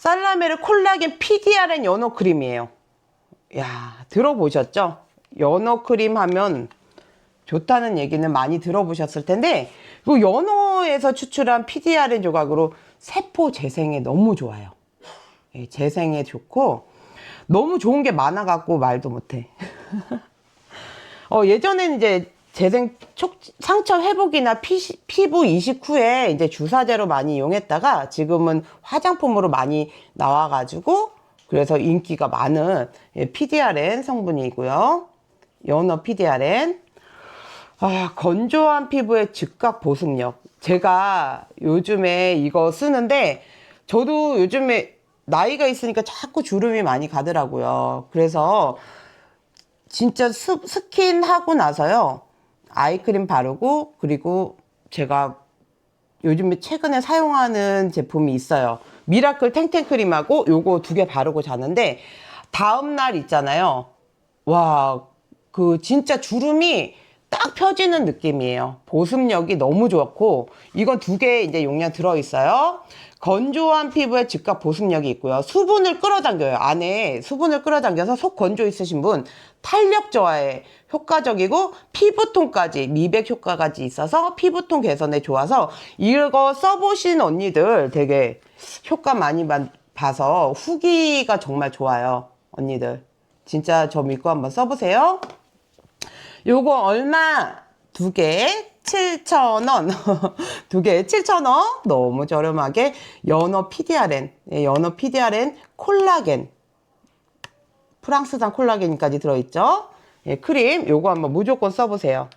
살라메르 콜라겐 PDRN 연어 크림이에요. 야, 들어보셨죠? 연어 크림 하면 좋다는 얘기는 많이 들어보셨을 텐데, 이 연어에서 추출한 PDRN 조각으로 세포 재생에 너무 좋아요. 예, 재생에 좋고, 너무 좋은 게 많아갖고 말도 못해. 어, 예전에는 이제 재생 촉, 상처 회복이나 피, 피부 이식 후에 이제 주사제로 많이 이용했다가 지금은 화장품으로 많이 나와가지고 그래서 인기가 많은 예, PDRN 성분이고요. 연어 PDRN. 아, 건조한 피부의 즉각 보습력. 제가 요즘에 이거 쓰는데 저도 요즘에 나이가 있으니까 자꾸 주름이 많이 가더라고요. 그래서 진짜 스, 스킨 하고 나서요. 아이크림 바르고 그리고 제가 요즘에 최근에 사용하는 제품이 있어요. 미라클 탱탱크림하고 요거 두 개 바르고 자는데 다음 날 있잖아요. 와, 그 진짜 주름이 딱 펴지는 느낌이에요. 보습력이 너무 좋고 이건 두 개 이제 용량 들어 있어요. 건조한 피부에 즉각 보습력이 있고요. 수분을 끌어당겨요. 안에 수분을 끌어당겨서 속 건조 있으신 분 탄력 저하에 효과적이고 피부톤까지 미백 효과까지 있어서 피부톤 개선에 좋아서 이거 써보신 언니들 되게 효과 많이 만- 봐서 후기가 정말 좋아요. 언니들 진짜 저 믿고 한번 써보세요. 요거 얼마? 두 개 7,000원. 두 개 7,000원. 너무 저렴하게 연어 PDRN. 예, 연어 PDRN 콜라겐. 프랑스산 콜라겐까지 들어있죠. 예, 크림 요거 한번 무조건 써보세요.